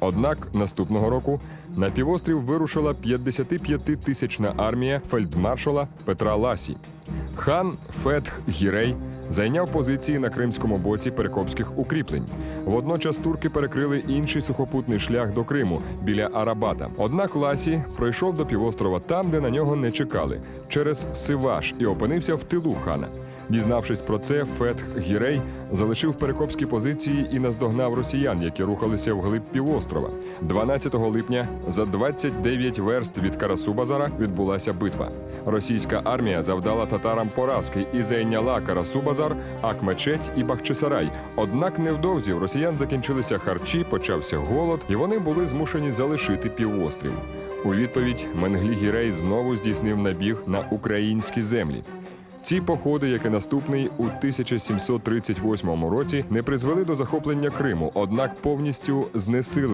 Однак наступного року на півострів вирушила 55-тисячна армія фельдмаршала Петра Ласі. Хан Фетх Гірей зайняв позиції на кримському боці перекопських укріплень. Водночас турки перекрили інший сухопутний шлях до Криму біля Арабата. Однак Ласі пройшов до півострова там, де на нього не чекали, через Сиваш і опинився в тилу хана. Дізнавшись про це, Фетх Гірей залишив перекопські позиції і наздогнав росіян, які рухалися вглиб півострова. 12 липня за 29 верст від Карасу-Базара відбулася битва. Російська армія завдала татарам поразки і зайняла Карасу-Базар, Акмечеть і Бахчисарай. Однак невдовзі в росіян закінчилися харчі, почався голод, і вони були змушені залишити півострів. У відповідь Менглі Гірей знову здійснив набіг на українські землі. Ці походи, як і наступний у 1738 році, не призвели до захоплення Криму, однак повністю знесили